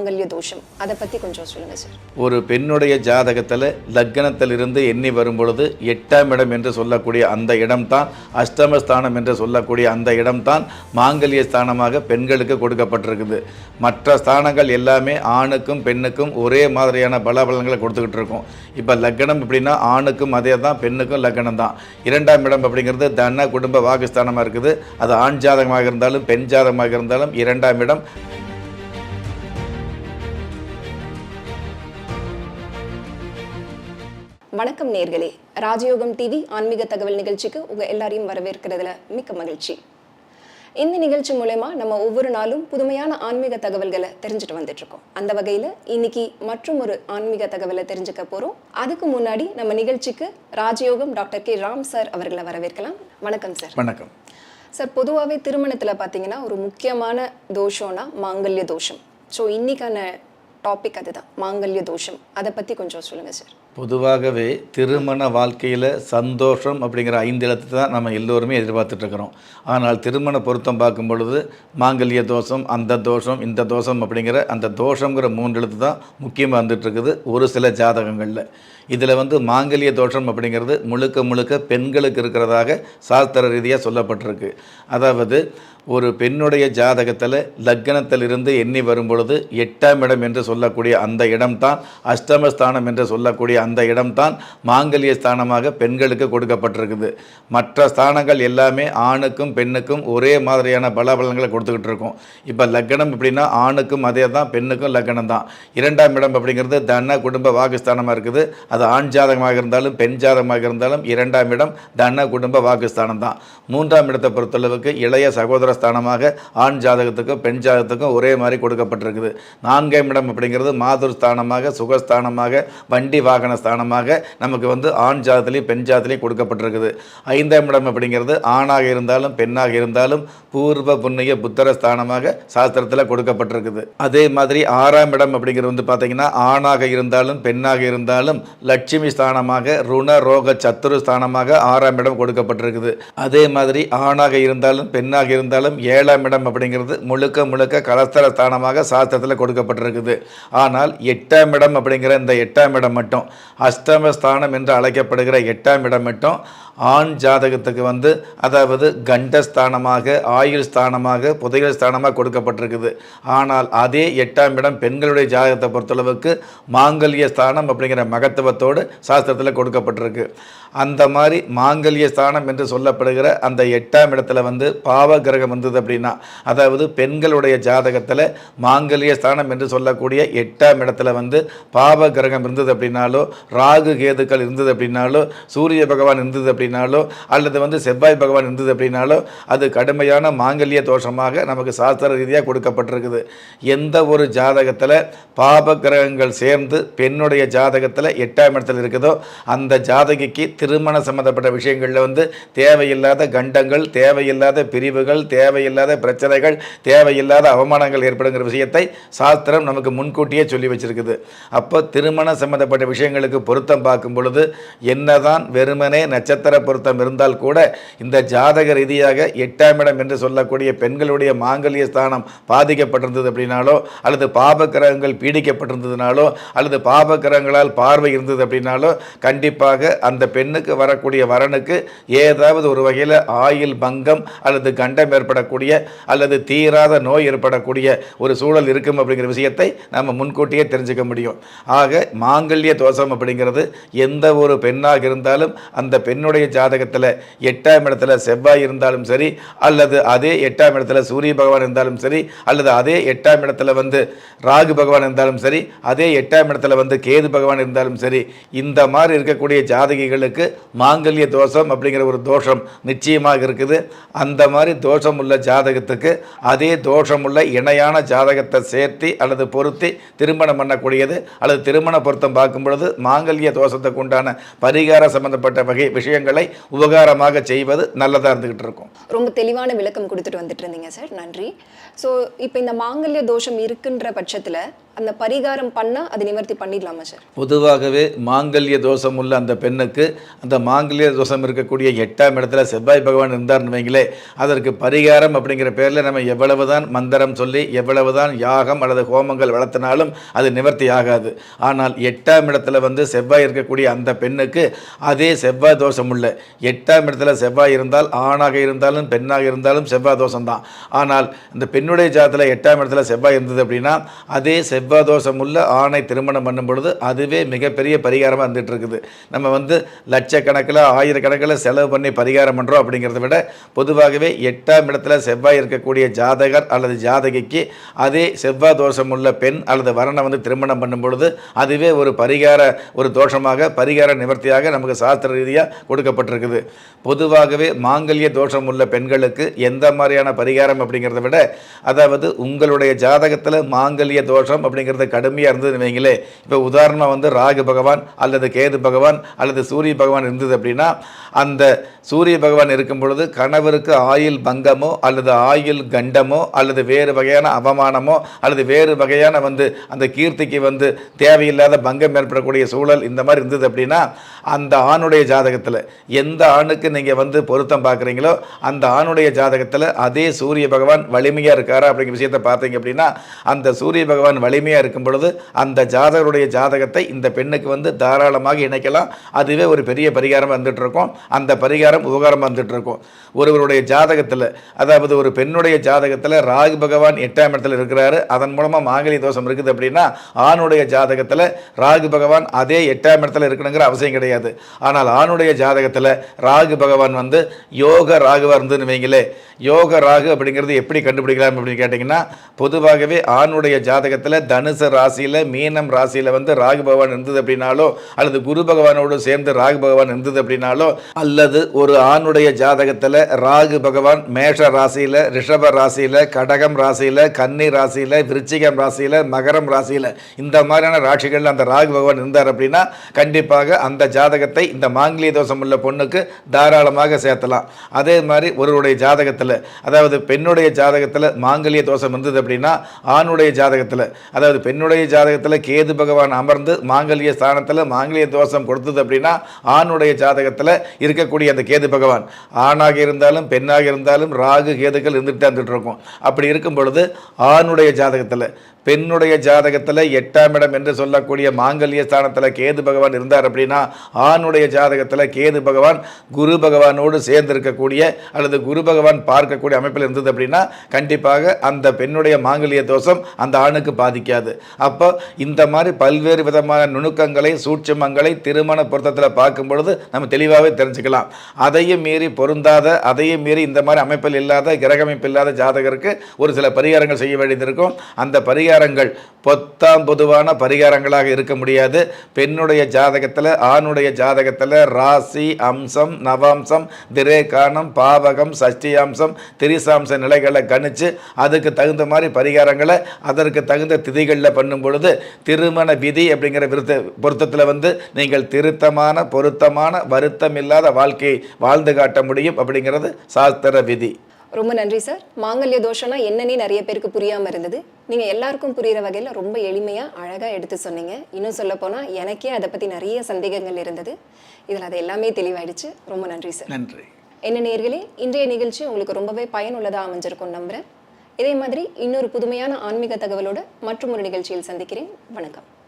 மாங்கல்ய தோஷம். அதை பற்றி கொஞ்சம் சொல்லுங்கள் சார் ஒரு பெண்ணுடைய ஜாதகத்தில் லக்னத்திலிருந்து எண்ணி வரும் பொழுது எட்டாம் இடம் என்று சொல்லக்கூடிய அந்த இடம்தான் அஷ்டமஸ்தானம் என்று சொல்லக்கூடிய அந்த இடம்தான் மாங்கல்ய ஸ்தானமாக பெண்களுக்கு கொடுக்கப்பட்டிருக்குது. மற்ற ஸ்தானங்கள் எல்லாமே ஆணுக்கும் பெண்ணுக்கும் ஒரே மாதிரியான பலாபலன்களை கொடுத்துக்கிட்டு இருக்கும். இப்போ லக்னம் எப்படின்னா ஆணுக்கும் அதே தான் பெண்ணுக்கும் லக்னம் தான். இரண்டாம் இடம் அப்படிங்கிறது தன குடும்ப வாக்குஸ்தானமாக இருக்குது. அது ஆண் ஜாதகமாக இருந்தாலும் பெண் ஜாதகமாக இருந்தாலும் இரண்டாம் இடம். வணக்கம் நேர்களே. ராஜயோகம் டிவி ஆன்மீக தகவல் நிகழ்ச்சிக்கு உங்கள் எல்லாரையும் வரவேற்கிறதுல மிக்க மகிழ்ச்சி. இந்த நிகழ்ச்சி மூலயமா நம்ம ஒவ்வொரு நாளும் புதுமையான ஆன்மீக தகவல்களை தெரிஞ்சுட்டு வந்துட்டு இருக்கோம் அந்த வகையில் இன்னைக்கு மற்றும் ஒரு ஆன்மீக தகவலை தெரிஞ்சுக்க போகிறோம் அதுக்கு முன்னாடி நம்ம நிகழ்ச்சிக்கு ராஜயோகம் டாக்டர் கே. ராம் சார் அவர்களை வரவேற்கலாம். வணக்கம் சார். வணக்கம். சார் பொதுவாகவே திருமணத்தில் பார்த்தீங்கன்னா ஒரு முக்கியமான தோஷம்னா மாங்கல்ய தோஷம். ஸோ இன்னைக்கான டாபிக் அதுதான் மாங்கல்ய தோஷம். அதை பற்றி கொஞ்சம் சொல்லுங்கள் சார். பொதுவாகவே திருமண வாழ்க்கையில் சந்தோஷம் அப்படிங்கிற ஐந்து எழுத்து தான் நம்ம எல்லோருமே எதிர்பார்த்துட்ருக்குறோம். ஆனால் திருமண பொருத்தம் பார்க்கும் பொழுது மாங்கல்ய தோஷம் அந்த தோஷம் இந்த தோஷம் அப்படிங்கிற அந்த தோஷங்கிற மூன்று எழுத்து தான் முக்கியமாக வந்துட்டுருக்குது ஒரு சில ஜாதகங்களில். இதில் வந்து மாங்கல்ய தோஷம் அப்படிங்கிறது முழுக்க முழுக்க பெண்களுக்கு இருக்கிறதாக சாஸ்திர ரீதியாக சொல்லப்பட்டிருக்கு. அதாவது ஒரு பெண்ணுடைய ஜாதகத்தில் லக்னத்திலிருந்து எண்ணி வரும் பொழுது எட்டாம் இடம் என்று சொல்லக்கூடிய அந்த இடம்தான் அஷ்டமஸ்தானம் என்று சொல்லக்கூடிய அந்த இடம்தான் மாங்கல்ய ஸ்தானமாக பெண்களுக்கு கொடுக்கப்பட்டிருக்குது. மற்ற ஸ்தானங்கள் எல்லாமே ஆணுக்கும் பெண்ணுக்கும் ஒரே மாதிரியான பலாபலன்களை கொடுத்துக்கிட்டு இருக்கும். இப்போ லக்னம் எப்படின்னா ஆணுக்கும் அதே தான் பெண்ணுக்கும் லக்னம் தான். இரண்டாம் இடம் அப்படிங்கிறது தன குடும்ப வாக்குஸ்தானமாக இருக்குது. அது ஆண் ஜாதகமாக இருந்தாலும் பெண் ஜாதகமாக இருந்தாலும் இரண்டாம் இடம் தன குடும்ப வாக்குஸ்தானம் தான். மூன்றாம் இடத்தை பொறுத்தளவுக்கு இளைய சகோதர ஸ்தானமாக ஆண் ஜாதகத்துக்கும் பெண் ஜாதகத்துக்கும் ஒரே மாதிரி கொடுக்கப்பட்டிருக்குது. நான்காம் இடம் அப்படிங்கிறது மாதுர் ஸ்தானமாக சுகஸ்தானமாக வண்டி வாகன ஸ்தானமாக நமக்கு வந்து ஆண் ஜாதத்திலையும் பெண் ஜாதத்திலையும் கொடுக்கப்பட்டிருக்குது. ஐந்தாம் இடம் அப்படிங்கிறது ஆணாக இருந்தாலும் பெண்ணாக இருந்தாலும் பூர்வ புண்ணிய புத்தர ஸ்தானமாக சாஸ்திரத்தில் கொடுக்கப்பட்டிருக்குது. அதே மாதிரி ஆறாம் இடம் அப்படிங்கிறது வந்து பார்த்தீங்கன்னா ஆணாக இருந்தாலும் பெண்ணாக இருந்தாலும் லட்சுமி ஸ்தானமாக ருண ரோக சத்துரு ஸ்தானமாக ஆறாம் இடம் கொடுக்கப்பட்டிருக்குது. அதே மாதிரி ஆணாக இருந்தாலும் பெண்ணாக இருந்தாலும் ஏழாம் இடம் அப்படிங்கிறது முழுக்க முழுக்க கலஸ்தர ஸ்தானமாக சாஸ்திரத்தில் கொடுக்கப்பட்டிருக்குது. ஆனால் எட்டாம் இடம் அப்படிங்கிற இந்த எட்டாம் இடம் மட்டும். அஷ்டம ஸ்தானம் என்று அழைக்கப்படுகிற எட்டாம் இடம் மட்டும் ஆண் ஜாதகத்துக்கு வந்து அதாவது கண்டஸ்தானமாக ஆயுள் ஸ்தானமாக புதையல் ஸ்தானமாக கொடுக்கப்பட்டிருக்குது. ஆனால் அதே எட்டாம் இடம் பெண்களுடைய ஜாதகத்தை பொறுத்தளவுக்கு மாங்கல்ய ஸ்தானம் அப்படிங்கிற மகத்துவத்தோடு சாஸ்திரத்தில் கொடுக்கப்பட்டிருக்கு. அந்த மாதிரி மாங்கல்ய ஸ்தானம் என்று சொல்லப்படுகிற அந்த எட்டாம் இடத்துல வந்து பாவ கிரகம் வந்தது அப்படின்னா அதாவது பெண்களுடைய ஜாதகத்தில் மாங்கல்ய ஸ்தானம் என்று சொல்லக்கூடிய எட்டாம் இடத்துல வந்து பாவ கிரகம் இருந்தது அப்படின்னாலோ ராகு கேதுக்கள் இருந்தது அப்படின்னாலோ சூரிய பகவான் இருந்தது அப்படின்னாலோ அல்லது வந்து செவ்வாய் பகவான் இருந்தது அப்படின்னாலோ அது கடுமையான மாங்கல்ய தோஷமாக நமக்கு சாஸ்திர ரீதியாக கொடுக்கப்பட்டிருக்குது. எந்த ஒரு ஜாதகத்தில் பாப கிரகங்கள் சேர்ந்து பெண்ணுடைய ஜாதகத்தில் எட்டாம் இடத்துல இருக்குதோ அந்த ஜாதகிக்கு திருமண சம்மந்தப்பட்ட விஷயங்களில் வந்து தேவையில்லாத கண்டங்கள் தேவையில்லாத பிரிவுகள் தேவையில்லாத பிரச்சனைகள் தேவையில்லாத அவமானங்கள் ஏற்படுங்கிற விஷயத்தை சாஸ்திரம் நமக்கு முன்கூட்டியே சொல்லி வச்சிருக்குது. அப்போ திருமண சம்மந்தப்பட்ட விஷயங்களுக்கு பொருத்தம் பார்க்கும் பொழுது என்னதான் வெறுமனே நட்சத்திர பொருத்தம் இருந்தால் கூட இந்த ஜாதக ரீதியாக எட்டாம் இடம் என்று சொல்லக்கூடிய பெண்களுடைய மாங்கல்ய ஸ்தானம் பாதிக்கப்பட்டிருந்தது அப்படின்னாலோ அல்லது பாபக்கிரகங்கள் பீடிக்கப்பட்டிருந்ததுனாலோ அல்லது பாபக்கிரகங்களால் பார்வை இருந்தது அப்படின்னாலோ கண்டிப்பாக அந்த பெண் பெண்ணுக்கு வரக்கூடிய வரனுக்கு ஏதாவது ஒரு வகையில் ஆயில் பங்கம் அல்லது கண்டம் ஏற்படக்கூடிய அல்லது தீராத நோய் ஏற்படக்கூடிய ஒரு சூழல் இருக்கும் அப்படிங்கிற விஷயத்தை நம்ம முன்கூட்டியே தெரிஞ்சுக்க முடியும். ஆக மாங்கல்ய தோஷம் அப்படிங்கிறது எந்த ஒரு பெண்ணாக இருந்தாலும் அந்த பெண்ணுடைய ஜாதகத்தில் எட்டாம் இடத்துல செவ்வாய் இருந்தாலும் சரி அல்லது அதே எட்டாம் இடத்துல சூரிய பகவான் இருந்தாலும் சரி அல்லது அதே எட்டாம் இடத்துல வந்து ராகு பகவான் இருந்தாலும் சரி அதே எட்டாம் இடத்துல வந்து கேது பகவான் இருந்தாலும் சரி இந்த மாதிரி இருக்கக்கூடிய ஜாதகிகளுக்கு மாங்கல்ய தோஷம் அப்படிங்கிற ஒரு தோஷம் நிச்சயமாக இருக்குது. அந்த மாதிரி தோஷம் உள்ள ஜாதகத்துக்கு அதே தோஷம் உள்ள இணையான ஜாதகத்தை சேர்த்து அல்லது பொருத்தி திருமணம் பண்ணக்கூடியது அல்லது திருமண பொருத்தம் பார்க்கும் பொழுது மாங்கல்ய தோஷத்துக்கு உண்டான பரிகார சம்பந்தப்பட்ட வகை விஷயங்களை உபகாரமாக செய்வது நல்லதாக இருந்துகிட்டு இருக்கும். ரொம்ப தெளிவான விளக்கம் கொடுத்துட்டு வந்துட்டு இருந்தீங்க சார். நன்றி. ஸோ இப்போ இந்த மாங்கல்ய தோஷம் இருக்குன்ற பட்சத்தில் அந்த பரிகாரம் பண்ணால் அது நிவர்த்தி பண்ணிடலாமா சார்? பொதுவாகவே மாங்கல்ய தோஷம் உள்ள அந்த பெண்ணுக்கு அந்த மாங்கல்ய தோஷம் இருக்கக்கூடிய எட்டாம் இடத்துல செவ்வாய் பகவான் இருந்தார்னு வைங்களே அதற்கு பரிகாரம் அப்படிங்கிற பேரில் நம்ம எவ்வளவுதான் மந்திரம் சொல்லி எவ்வளவுதான் யாகம் அல்லது ஹோமங்கள் வளர்த்தினாலும் அது நிவர்த்தி ஆகாது. ஆனால் எட்டாம் இடத்துல வந்து செவ்வாய் இருக்கக்கூடிய அந்த பெண்ணுக்கு அதே செவ்வாய் தோஷம் உள்ள எட்டாம் இடத்துல செவ்வாய் இருந்தால் ஆணாக இருந்தாலும் பெண்ணாக இருந்தாலும் செவ்வாய் தோஷம்தான். ஆனால் இந்த பெண்ணுடைய ஜாதத்தில் எட்டாம் இடத்துல செவ்வாய் இருந்தது அப்படின்னா அதே செவ்வாய் தோஷம் உள்ள ஆணை திருமணம் பண்ணும் பொழுது அதுவே மிகப்பெரிய பரிகாரமாக இருந்துகிட்டு இருக்குது நம்ம வந்து லட்சக்கணக்கில் ஆயிரக்கணக்கில் செலவு பண்ணி பரிகாரம் பண்ணுறோம் அப்படிங்கிறத விட பொதுவாகவே எட்டாம் இடத்துல செவ்வாய் இருக்கக்கூடிய ஜாதகர் அல்லது ஜாதகிக்கு அதே செவ்வாய் தோஷம் உள்ள பெண் அல்லது வரனை வந்து திருமணம் பண்ணும் பொழுது அதுவே ஒரு பரிகார ஒரு தோஷமாக பரிகார நிவர்த்தியாக நமக்கு சாஸ்திர ரீதியாக கொடுக்கப்பட்டிருக்குது. பொதுவாகவே மாங்கல்ய தோஷம் உள்ள பெண்களுக்கு எந்த மாதிரியான பரிகாரம் அப்படிங்கிறத விட அதாவது உங்களுடைய ஜாதகத்தில் மாங்கல்ய தோஷம் அப்படிங்கிறது கடுமையாக இருந்ததுன்னு வைங்களே. இப்போ உதாரணமாக வந்து ராகு பகவான் அல்லது கேது பகவான் அல்லது சூரிய பகவான் இருந்தது அப்படின்னா அந்த சூரிய பகவான் இருக்கும் பொழுது கணவருக்கு ஆயுள் பங்கமோ அல்லது ஆயுள் கண்டமோ அல்லது வேறு வகையான அவமானமோ அல்லது வேறு வகையான வந்து அந்த கீர்த்திக்கு வந்து தேவையில்லாத பங்கம் ஏற்படக்கூடிய சூழல் இந்த மாதிரி இருந்தது அப்படின்னா அந்த ஆணுடைய ஜாதகத்தில் எந்த ஆணுக்கு நீங்கள் வந்து பொருத்தம் பார்க்குறீங்களோ அந்த ஆணுடைய ஜாதகத்தில் அதே சூரிய பகவான் வலிமையாக இருக்காரா அப்படிங்கிற விஷயத்தை பார்த்தீங்க அப்படின்னா அந்த சூரிய பகவான் வலிமையாக இருக்கும் பொழுது அந்த ஜாதகருடைய ஜாதகத்தை இந்த பெண்ணுக்கு வந்து தாராளமாக இணைக்கலாம். அதுவே ஒரு பெரிய பரிகாரம் வந்துட்டு இருக்கும். அந்த பரிகாரம் உபகாரம் வந்துட்டு இருக்கும். ஒருவருடைய ஜாதகத்தில் அதாவது ஒரு பெண்ணுடைய ஜாதகத்தில் ராகு பகவான் எட்டாம் இடத்துல இருக்கிறாரு. அதன் மூலமாக மாங்கலி தோஷம் இருக்குது அப்படின்னா ஆணுடைய ஜாதகத்தில் ராகு பகவான் அதே எட்டாம் இடத்துல இருக்கணுங்கிற அவசியம் கிடையாது. ஆனால் ஆணுடைய ஜாதகத்தில் ராகு பகவான் வந்து யோக ராகுவாக இருந்துன்னு வைங்களே யோக ராகு அப்படிங்கிறது எப்படி கண்டுபிடிக்கலாம் அப்படின்னு கேட்டிங்கன்னா பொதுவாகவே ஆணுடைய ஜாதகத்தில் தனுசு ராசியில் மீனம் ராசியில் வந்து ராகு பகவான் இருந்தது அப்படின்னாலோ அல்லது குரு பகவானோடு சேர்ந்து ராகு பகவான் இருந்தது அப்படின்னாலோ அல்லது ஒரு ஆணுடைய ஜாதகத்தில் ராகு பகவான் மேஷ ராசியில் ரிஷப ராசியில் கடகம் ராசியில் கன்னி ராசியில் விருச்சிகம் ராசியில் மகரம் ராசியில் இந்த மாதிரியான ராசிகளில் அந்த ராகு பகவான் இருந்தார் அப்படின்னா கண்டிப்பாக அந்த ஜாதகத்தை இந்த மாங்கிலிய தோஷம் உள்ள பொண்ணுக்கு தாராளமாக சேர்த்தலாம். அதே மாதிரி ஒருவருடைய ஜாதகத்தில் அதாவது பெண்ணுடைய ஜாதகத்தில் மாங்கல்ய தோஷம் இருந்தது அப்படின்னா ஆணுடைய ஜாதகத்தில் அதாவது பெண்ணுடைய ஜாதகத்தில் கேது பகவான் அமர்ந்து மாங்கல்ய ஸ்தானத்தில் மாங்கல்ய தோஷம் கொடுத்தது அப்படின்னா ஆணுடைய ஜாதகத்தில் இருக்கக்கூடிய அந்த கேது பகவான். ஆணாக இருந்தாலும் பெண்ணாக இருந்தாலும் ராகு கேதுக்கள் இருந்துகிட்டு வந்துட்டு இருக்கும். அப்படி இருக்கும் பொழுது ஆணுடைய ஜாதகத்தில் பெண்ணுடைய ஜாதகத்தில் எட்டாம் இடம் என்று சொல்லக்கூடிய மாங்கல்ய ஸ்தானத்தில் கேது பகவான் இருந்தார் அப்படின்னா ஆணுடைய ஜாதகத்தில் கேது பகவான் குரு பகவானோடு சேர்ந்து இருக்கக்கூடிய அல்லது குரு பகவான் பார்க்கக்கூடிய அமைப்பில் இருந்தது அப்படின்னா கண்டிப்பாக அந்த பெண்ணுடைய மாங்கல்ய தோஷம் அந்த ஆணுக்கு பாதிக்காது. அப்போ இந்த மாதிரி பல்வேறு விதமான நுணுக்கங்களை சூட்சமங்களை திருமண பொருத்தத்தில் பார்க்கும் பொழுது நம்ம தெளிவாகவே தெரிஞ்சுக்கலாம். அதையும் மீறி பொருந்தாத அதையும் மீறி இந்த மாதிரி அமைப்பில் இல்லாத கிரகமைப்பு இல்லாத ஜாதகருக்கு ஒரு சில பரிகாரங்கள் செய்ய வேண்டியது இருக்கும். அந்த பரிகாரங்கள் பொத்தாம் பொதுவான பரிகாரங்களாக இருக்க முடியாது. பெண்ணுடைய ஜாதகத்தில் ஆணுடைய ஜாதகத்தில் ராசி அம்சம் நவாம்சம் திரேகானம் பாவகம் சஷ்டியாம்சம் திரிசாம்ச நிலைகளை கணிச்சு அதுக்கு தகுந்த மாதிரி பரிகாரங்களை அதற்கு தகுந்த திதிகளில் பண்ணும் பொழுது திருமண விதி அப்படிங்கிற விருத்த பொருத்தத்தில் வந்து நீங்கள் திருத்தமான பொருத்தமான வருத்தம் இல்லாத வாழ்க்கையை வாழ்ந்து காட்ட முடியும் அப்படிங்கிறது சாஸ்திர விதி. ரொம்ப நன்றி சார் மாங்கல்ய தோஷம்னா என்னன்னே நிறைய பேருக்கு புரியாம இருந்தது. நீங்க எல்லாருக்கும் புரியுற வகையில ரொம்ப எளிமையா அழகா எடுத்து சொன்னீங்க. இன்னும் சொல்ல போனா எனக்கே அதை பத்தி நிறைய சந்தேகங்கள் இருந்தது. இதுல அது எல்லாமே தெளிவாயிடுச்சு. ரொம்ப நன்றி சார் நன்றி. என்ன நேர்களே இன்றைய நிகழ்ச்சி உங்களுக்கு ரொம்பவே பயனுள்ளதாக அமைஞ்சிருக்கும் நம்புறேன். இதே மாதிரி இன்னொரு புதுமையான ஆன்மீக தகவலோட மற்றும் ஒரு நிகழ்ச்சியில் சந்திக்கிறேன். வணக்கம்.